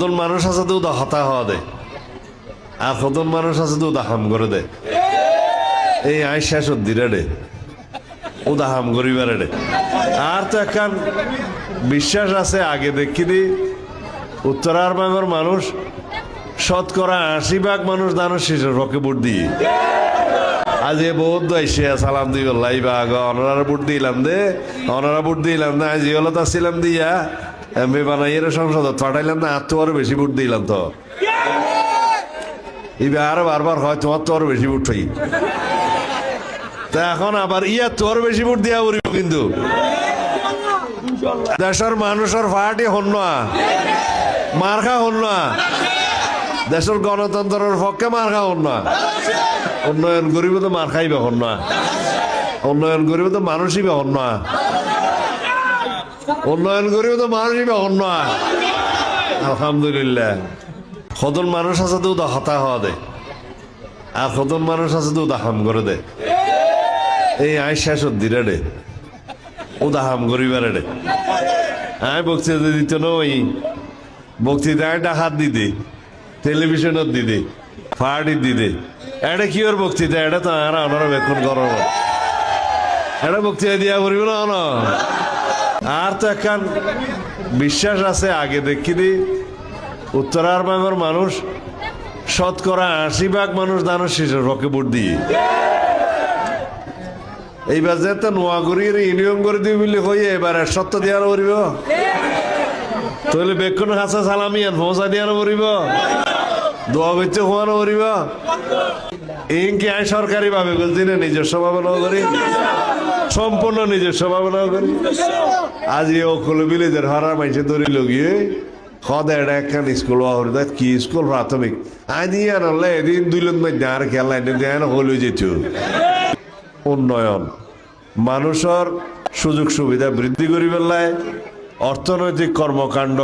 কতজন মানুষ আছে তো উদা হতা হওয়া দেয় আর কতজন মানুষ আছে তো উদা হাম করে দেয় এই আই শেষ দিরে রে উদা হাম করিবারে রে আর তো একখান বিশ্বাস আছে, আগে দেখি দি। উত্তরার বাংলার মানুষ, শতকরা আশি ভাগ মানুষ দানো শেষের পক্ষে ভোট দিয়ে। আজ এ বহুত দইছে সালাম দিব লাইবা আগ অনারা বুট দিলাম দে অনারা বুট দিলাম না আজ হলো তা ছিলাম দিয়া এমপি বানাইয়ের সংসদ পাঠাইলাম না আর আরও বেশি বুট দিলাম তো। এবার আরও বারবার হয় তোমার তো আরও বেশি বুট হই তা এখন আবার ইয়া তোর বেশি বুট দিয়া উড়িব কিন্তু। দেশের মানুষের ফাটি হন না মার্খা হন না। দেশের গণতন্ত্রের পক্ষে মার্খা হন না। উন্নয়ন করিব তো মার খাইবে হন না। উন্নয়ন করিব তো মানুষই হন না। উন্নয়ন করিব তো মানুষই হন না। আলহামদুলিল্লাহ। কতজন মানুষ আছে তো হতা হওয়া দে। আর কতজন মানুষ আছে তো উদা হাম করে দে। এই আই শেষ দিরে রে উদা হাম করিবারে রে আই বক্তৃতা দিত নই বক্তৃতায় ডাকাত দিদি টেলিভিশনত দিদি ফাড়ি দিদি এটা কি ওর বক্তৃতা এটা তো আর আমরা বেক্ষণ করো এটা বক্তৃতা দিয়া করিব না না আর তো একখান বিশ্বাস আছে আগে দেখি দি উত্তরার বাংলার মানুষ শতকরা আশি ভাগ মানুষ দানো শেষের পক্ষে ভোট দিয়ে এইবার যে তো নোয়াগুড়ির ইউনিয়ন করে দিবি বলে হইয়ে এবার সত্য দিয়ার করিব তাহলে বেক্ষণ হাসা সালামি আর দিয়ার করিব দোয়া করতে হওয়ানো করিব ইনকি আই সরকারি ভাবে বলছি না নিজস্ব ভাবনা করি। সম্পূর্ণ নিজস্ব ভাবনা করি। আজ এই অকুল বিলেজের হারার মাইসে ধরি লগিয়ে, সদা এটা একখান স্কুল হওয়ার দেখ কি স্কুল প্রাথমিক? আনি আনলে এদিন দুইজন মধ্যে আর খেলা এনে দেন, হলে যেত। উন্নয়ন। মানুষের সুযোগ সুবিধা বৃদ্ধি করি পেলায় অর্থনৈতিক কর্মকাণ্ড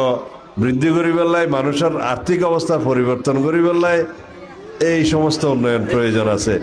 বৃদ্ধি করি লাই মানুষের আর্থিক অবস্থা পরিবর্তন করি লাই এই সমস্ত উন্নয়ন প্রয়োজন আছে।